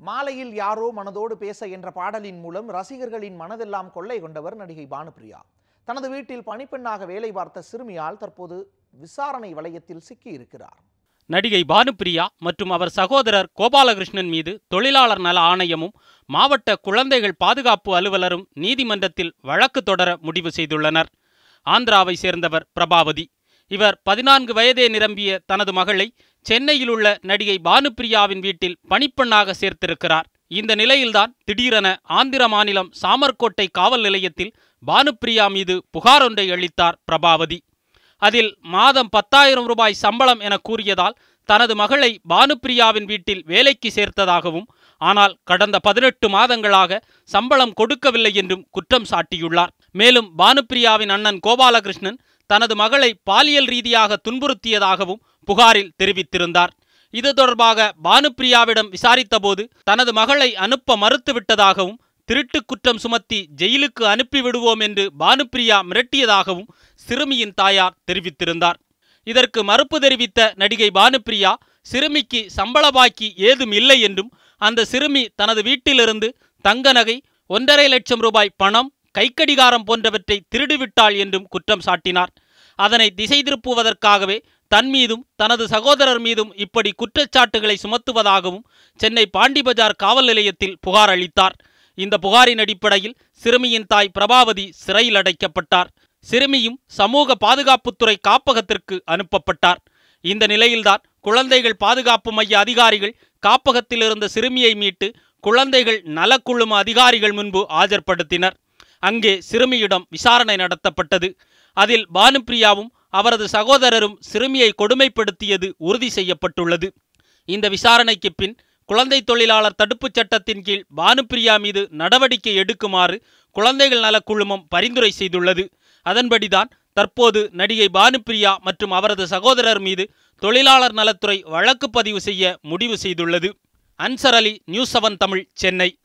மாலையில் யாரோ மனதோடு பேச என்ற பாடலின் மூலம் ரசிகர்களின் மனதெல்லாம் கொள்ளை கொண்டவர் நடிகை பானுப்பிரியா. தனது வீட்டில் பணிப்பெண்ணாக வேலை பார்த்த சிறுமியால் தற்போது விசாரணை வளையத்தில் சிக்கியிருக்கிறார். நடிகை பானுப்பிரியா மற்றும் அவர் சகோதரர் கோபாலகிருஷ்ணன் மீது தொழிலாளர் நல ஆணையமும் மாவட்ட குழந்தைகள் பாதுகாப்பு அலுவலரும் நீதிமன்றத்தில் வழக்கு தொடர முடிவு செய்துள்ளனர். ஆந்திராவை சேர்ந்தவர் பிரபாவதி. இவர் பதினான்கு வயதே நிரம்பிய தனது மகளை சென்னையில் உள்ள நடிகை பானுப்பிரியாவின் வீட்டில் பணிப்பெண்ணாக சேர்த்திருக்கிறார். இந்த நிலையில்தான் திடீரென ஆந்திர மாநிலம் சாமர்கோட்டை காவல் நிலையத்தில் பானுப்பிரியா மீது புகார் ஒன்றை அளித்தார் பிரபாவதி. அதில் மாதம் பத்தாயிரம் ரூபாய் சம்பளம் என கூறியதால் தனது மகளை பானுப்பிரியாவின் வீட்டில் வேலைக்கு சேர்த்ததாகவும் ஆனால் கடந்த பதினெட்டு மாதங்களாக சம்பளம் கொடுக்கவில்லை என்றும் குற்றம் சாட்டியுள்ளார். மேலும் பானுப்பிரியாவின் அண்ணன் கோபாலகிருஷ்ணன் தனது மகளை பாலியல் ரீதியாக துன்புறுத்தியதாகவும் புகாரில் தெரிவித்திருந்தார். இது தொடர்பாக பானுப்பிரியாவிடம் விசாரித்தபோது தனது மகளை அனுப்ப மறுத்துவிட்டதாகவும் திருட்டு குற்றம் சுமத்தி ஜெயிலுக்கு அனுப்பிவிடுவோம் என்று பானுப்பிரியா மிரட்டியதாகவும் சிறுமியின் தாயார் தெரிவித்திருந்தார். இதற்கு மறுப்பு தெரிவித்த நடிகை பானுப்பிரியா சிறுமிக்கு சம்பள பாக்கி ஏதும் இல்லை என்றும் அந்த சிறுமி தனது வீட்டிலிருந்து தங்க நகை ஒன்றரை லட்சம் ரூபாய் பணம் கைக்கடிகாரம் போன்றவற்றை திருடிவிட்டாள் என்றும் குற்றம் சாட்டினார். அதனை திசை திருப்புவதற்காகவே தன் மீதும் தனது சகோதரர் மீதும் இப்படி குற்றச்சாட்டுகளை சுமத்துவதாகவும் சென்னை பாண்டிபஜார் காவல் நிலையத்தில் புகார் அளித்தார். இந்த புகாரின் அடிப்படையில் சிறுமியின் தாய் பிரபாவதி சிறையில் அடைக்கப்பட்டார். சிறுமியும் சமூக பாதுகாப்புத்துறை காப்பகத்திற்கு அனுப்பப்பட்டார். இந்த நிலையில்தான் குழந்தைகள் பாதுகாப்பு மைய அதிகாரிகள் காப்பகத்தில் இருந்த சிறுமியை மீட்டு குழந்தைகள் நலக்குழும அதிகாரிகள் முன்பு ஆஜர்படுத்தினர். அங்கே சிறுமியிடம் விசாரணை நடத்தப்பட்டது. அதில் பானுப்பிரியாவும் அவரது சகோதரரும் சிறுமியை கொடுமைப்படுத்தியது உறுதி செய்யப்பட்டுள்ளது. இந்த விசாரணைக்கு பின் குழந்தை தொழிலாளர் தடுப்புச் சட்டத்தின் கீழ் பானுப்பிரியா மீது நடவடிக்கை எடுக்குமாறு குழந்தைகள் நலக்குழுமம் பரிந்துரை செய்துள்ளது. அதன்படிதான் தற்போது நடிகை பானுப்பிரியா மற்றும் அவரது சகோதரர் மீது தொழிலாளர் நலத்துறை வழக்கு பதிவு செய்ய முடிவு செய்துள்ளது. Ansar Ali news seven Tamil Chennai.